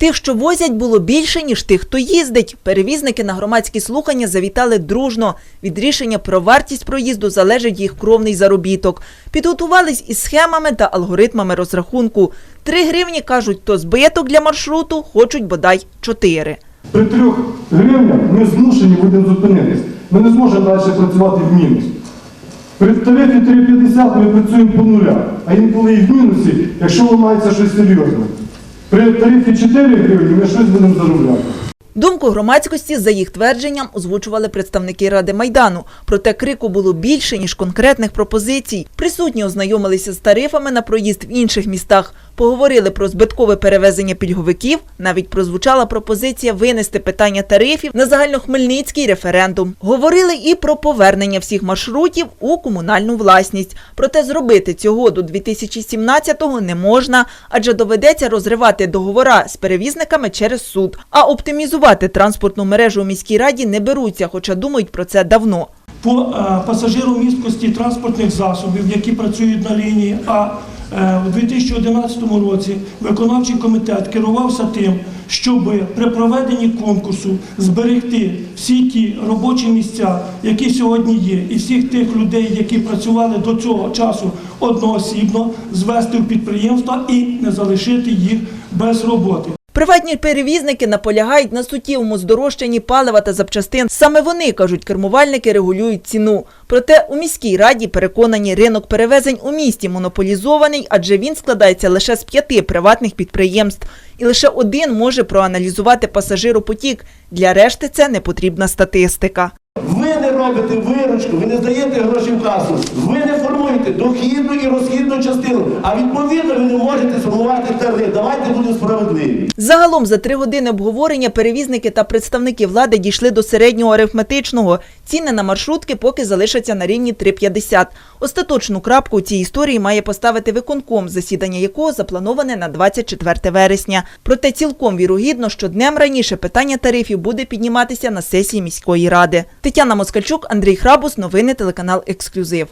Тих, що возять, було більше, ніж тих, хто їздить. Перевізники на громадські слухання завітали дружно. Від рішення про вартість проїзду залежить їх кровний заробіток. Підготувались із схемами та алгоритмами розрахунку. Три гривні, кажуть, то збиток для маршруту, хочуть бодай чотири. При трьох гривнях ми змушені будемо зупинитись. Ми не зможемо далі працювати в мінус. При тарифі 3,50 ми працюємо по нулях, а інколи і в мінусі, якщо ламається щось серйозне. При тарифі 4 гривні ми щось будемо заробляти. Думку громадськості, за їх твердженням, озвучували представники Ради Майдану. Проте крику було більше, ніж конкретних пропозицій. Присутні ознайомилися з тарифами на проїзд в інших містах, поговорили про збиткове перевезення пільговиків, навіть прозвучала пропозиція винести питання тарифів на загальнохмельницький референдум. Говорили і про повернення всіх маршрутів у комунальну власність. Проте зробити цього до 2017-го не можна, адже доведеться розривати договора з перевізниками через суд. А оптимізувати транспортну мережу у міській раді не беруться, хоча думають про це давно. по е, пасажиромісткості транспортних засобів, які працюють на лінії. А у 2011 році виконавчий комітет керувався тим, щоб при проведенні конкурсу зберегти всі ті робочі місця, які сьогодні є, і всіх тих людей, які працювали до цього часу одноосібно, звести в підприємства і не залишити їх без роботи. Приватні перевізники наполягають на суттєвому здорожчанні палива та запчастин. Саме вони, кажуть кермувальники, регулюють ціну. Проте у міській раді переконані, ринок перевезень у місті монополізований, адже він складається лише з п'яти приватних підприємств. І лише один може проаналізувати пасажиропотік. Для решти це не потрібна статистика. Не робите виручку, ви не здаєте гроші в касу, ви не формуєте дохідну і розхідну частину, а відповідно ви не можете сформувати тариф. Давайте будемо справедливі. Загалом за три години обговорення перевізники та представники влади дійшли до середнього арифметичного. Ціни на маршрутки поки залишаться на рівні 3,50. Остаточну крапку у цій історії має поставити виконком, засідання якого заплановане на 24 вересня. Проте цілком вірогідно, що днем раніше питання тарифів буде підніматися на сесії міської ради. Тетяна Москальчук, Андрій Храбус, новини телеканал Ексклюзив.